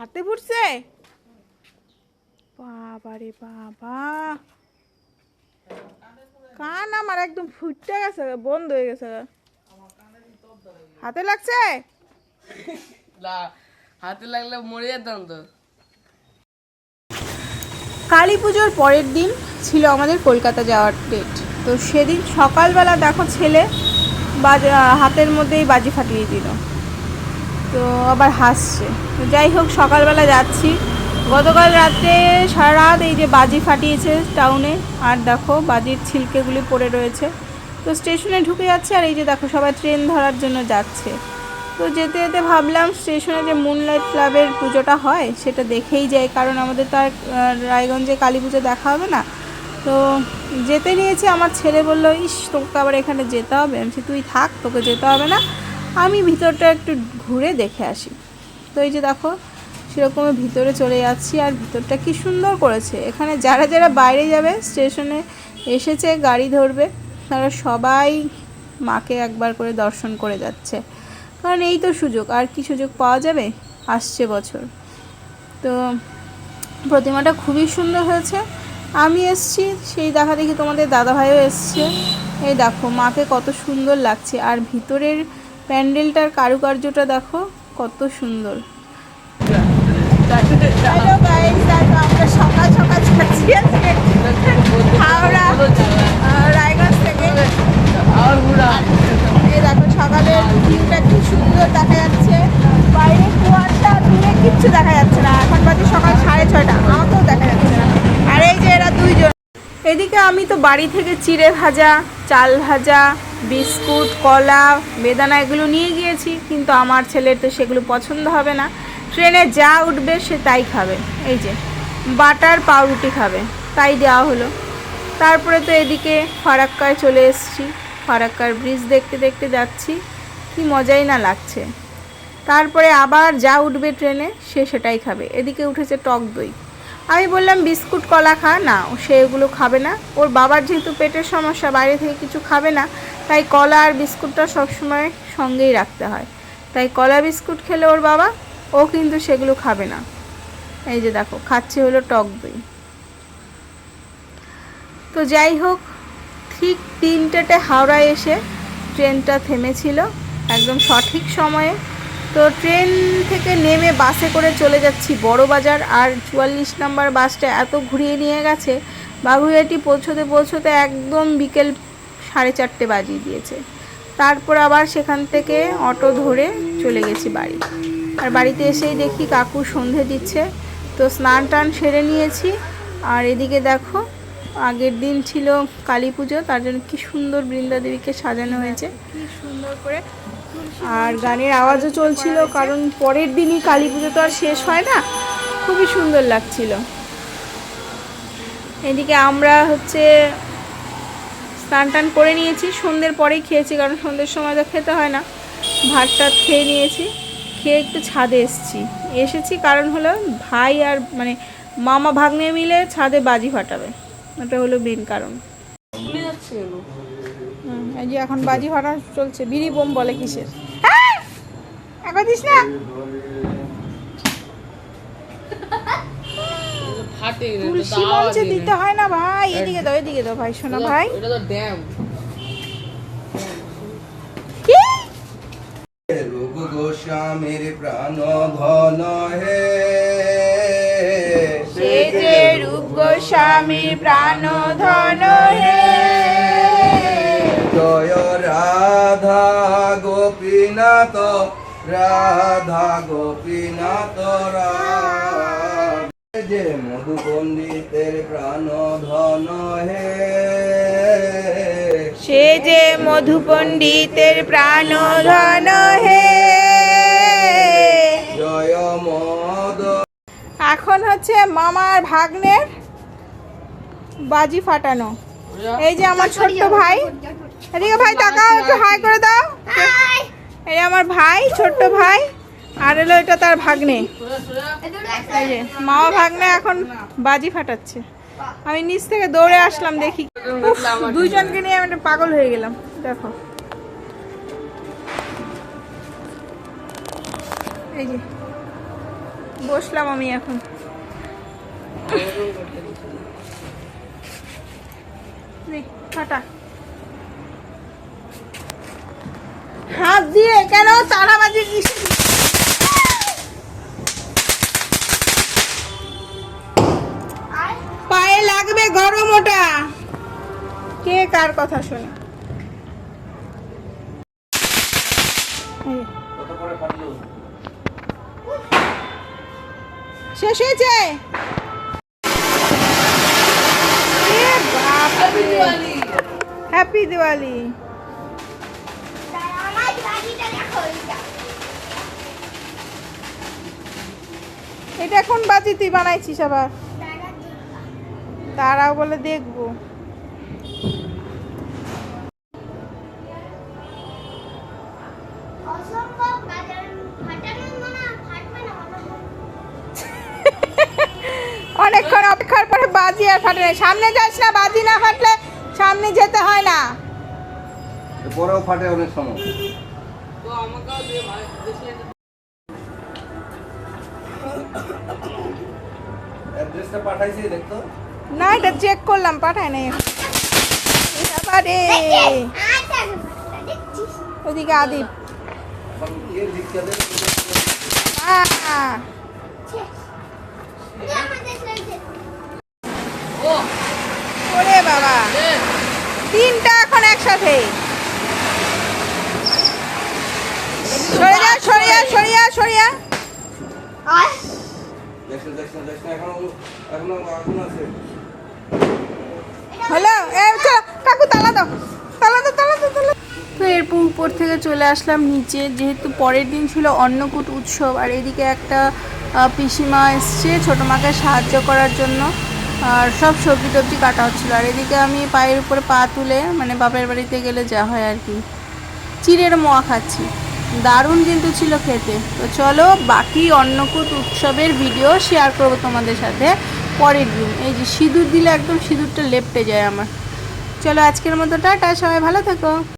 হাতে পড়ছে বাবা রে বাবা। কান আমার একদম ফুটতে গেছে বন্ধ হয়ে গেছে হাতে লাগছে? না হাতে লাগলে মরে যেতাম তো। কালী পুজোর পরের দিন ছিল আমাদের কলকাতা যাওয়ার ডেট তো সেদিন সকালবেলা দেখো ছেলে বাজ হাতের মধ্যেই বাজি ফাটিয়ে দিল। তো আবার হাসছে। তো যাই হোক, সকালবেলা যাচ্ছি। গতকাল রাতে সারা রাত এই যে বাজি ফাটিয়েছে টাউনে আর দেখো বাজির ছিলকেগুলি পড়ে রয়েছে। তো স্টেশনে ঢুকে যাচ্ছে, আর এই যে দেখো সবাই ট্রেন ধরার জন্য যাচ্ছে। তো যেতে যেতে ভাবলাম স্টেশনে যে মুনলাইট ক্লাবের পুজোটা হয়, সেটা দেখেই যাই, কারণ আমাদের তো আর রায়গঞ্জে কালী পুজো দেখা হবে না। তো যেতে নিয়েছি, আমার ছেলে বলল, ইস, তোকে আবার এখানে যেতে হবে। আমি তুই থাক, তোকে যেতে হবে না। আমি ভিতরটা একটু ঘুরে দেখে আসি। তো এই যে দেখো সেরকম ভিতরে চলে যাচ্ছি আর ভিতরটা কি সুন্দর করেছে। এখানে যারা যারা বাইরে যাবে, স্টেশনে এসেছে, গাড়ি ধরবে, তারা সবাই মাকে একবার করে দর্শন করে যাচ্ছে। কারণ এই তো সুযোগ, আর কি সুযোগ পাওয়া যাবে? আসছে বছর। তো প্রতিমাটা খুবই সুন্দর হয়েছে। আমি এসছি, সেই দেখা দেখি তোমাদের দাদাভাইও এসছে। এই দেখো, মাকে কত সুন্দর লাগছে। আর ভিতরের প্যান্ডেলটার কারুকার্যটা দেখো কত সুন্দর। আমরা সকাল সকাল এদিকে আমি তো বাড়ি থেকে চিড়ে ভাজা, চাল ভাজা, বিস্কুট, কলা, বেদানা এগুলো নিয়ে গিয়েছি, কিন্তু আমার ছেলের তো সেগুলো পছন্দ হবে না। ট্রেনে যা উঠবে সে তাই খাবে। এই যে, বাটার পাউরুটি খাবে, তাই দেওয়া হলো। তারপরে তো এদিকে ফারাক্কায় চলে এসেছি, ফারাক্কার ব্রিজ দেখতে দেখতে যাচ্ছি, কি মজাই না লাগছে। তারপরে আবার যা উঠবে ট্রেনে, সে সেটাই খাবে। এদিকে উঠেছে টক দই। আমি বললাম বিস্কুট, কলা খা। না সে এগুলো খাবে না। ওর বাবার যেহেতু পেটের সমস্যা, বাইরে থেকে কিছু খাবে না, তাই কলা আর বিস্কুটটা সবসময় সঙ্গেই রাখতে হয়। তাই কলা বিস্কুট খেলে ওর বাবা, ও কিন্তু সেগুলো খাবে না। এই যে দেখো, খাচ্ছে হলো টক দই। তো যাই হোক, ঠিক তিনটেতে হাওড়ায় এসে ট্রেনটা থেমেছিল, একদম সঠিক সময়ে। তো ট্রেন থেকে নেমে বাসে করে চলে যাচ্ছি বড় বাজার, আর চুয়াল্লিশ নাম্বার বাসটা এত ঘুরিয়ে নিয়ে গেছে বাবুইয়াটি পৌঁছতে পৌঁছতে একদম বিকেল সাড়ে চারটে বাজিয়ে দিয়েছে। তারপর আবার সেখান থেকে অটো ধরে চলে গেছি বাড়ি। আর বাড়িতে এসেই দেখি কাকু সন্ধে দিচ্ছে, তো স্নান টান সেরে নিয়েছি। আর এদিকে দেখো, আগের দিন ছিল কালী পুজো, তার জন্য কী সুন্দর বৃন্দা দেবীকে সাজানো হয়েছে। কি সুন্দর করে আর গানের আওয়াজও চলছিল, কারণ পরের দিনই কালী পুজো তো আর শেষ হয় না। খুবই সুন্দর লাগছিল। এদিকে আমরা হচ্ছে স্নান টান করে নিয়েছি, সন্ধ্যের পরেই খেয়েছি, কারণ সন্ধ্যের সময় তো খেতে হয় না। ভাত টাত খেয়ে নিয়েছি, খেয়ে একটু ছাদে এসেছি। এসেছি কারণ হলো ভাই আর মানে মামা ভাগ্নে মিলে ছাদে বাজি ফাটাবে। ওটা হলো মেন কারণ শুনে যাচ্ছে কেন হুম, এই যে এখন বাজি ফাটানো চলছে বিড়ি বোম বলে কিসের? হ্যাঁ একবার দিস না! তুলসী মঞ্চে দিতে হয় না ভাই? এদিকে দাও এদিকে দাও ভাই শোনা ভাই। রূপ গোস্বামীর প্রাণ ধন হে। সে যে রূপ গোস্বামীর প্রাণ ধন হে। গোপীনাথ রাধা গোপীনাথ যে মধু পণ্ডিতের প্রাণ ধন হে। সে যে মধু পণ্ডিতের প্রাণ ধন হে। জয় মদ। এখন হচ্ছে মামার ভাগ্নের বাজি ফাটানো। এই যে আমার ছোট্ট ভাই। এদিকে ভাই তাকাও একটু হাই করে দাও। এই আমার ভাই, ছোট্ট ভাই, আর এলো এটা তার ভাগ্নে। এই মামা ভাগ্নে এখন বাজি ফাটাচ্ছে। আমি নিচ থেকে দৌড়ে আসলাম দেখি। দুইজনকে নিয়ে আমি পাগল হয়ে গেলাম, দেখো। এই যে, বসলাম আমি এখন। ফাটা। হাত দিয়ে কেন তারা বাজে কিসে পায়ে লাগবে গরম ওটা। কে কার কথা শোনে? শেষ হয়েছে? হ্যাপি দিওয়ালি এটা এখন বাজি তুই বানাইছিস আবার? তারাও বলে দেখব। অনেকক্ষণ অপেক্ষার পরে বাজি আর ফাটে না সামনে যাস না বাজি না ফাটলে সামনে যেতে হয় না। পরেও ফাটে অনেক সময়। তো আমাকেও অ্যাড্রেসটা পাঠাইছি দেখতো? না এটা চেক করলাম পাঠায় নাই। বাবারে! ওদিকে আদিপ ইয়ে ওরে বাবা! তিনটা এখন একসাথে। সরে যা তো এরপর উপর থেকে চলে আসলাম নিচে, যেহেতু পরের দিন ছিল অন্নকূট উৎসব, আর এদিকে একটা পিসিমা এসছে ছোটো মাকে সাহায্য করার জন্য, আর সব সবজি টবজি কাটা হচ্ছিল। আর এদিকে আমি পায়ের উপরে পা তুলে মানে বাপের বাড়িতে গেলে যা হয় আর কি, চিড়ের মোয়া খাচ্ছি। দারুণ কিন্তু ছিল খেতে। তো চলো বাকি অন্নকূট উৎসবের ভিডিও শেয়ার করব তোমাদের সাথে পরের দিন। এই যে সিঁদুর দিলে একদম সিঁদুরটা লেপটে যায় আমার। চলো আজকের মতো টাটা, সবাই ভালো থেকো।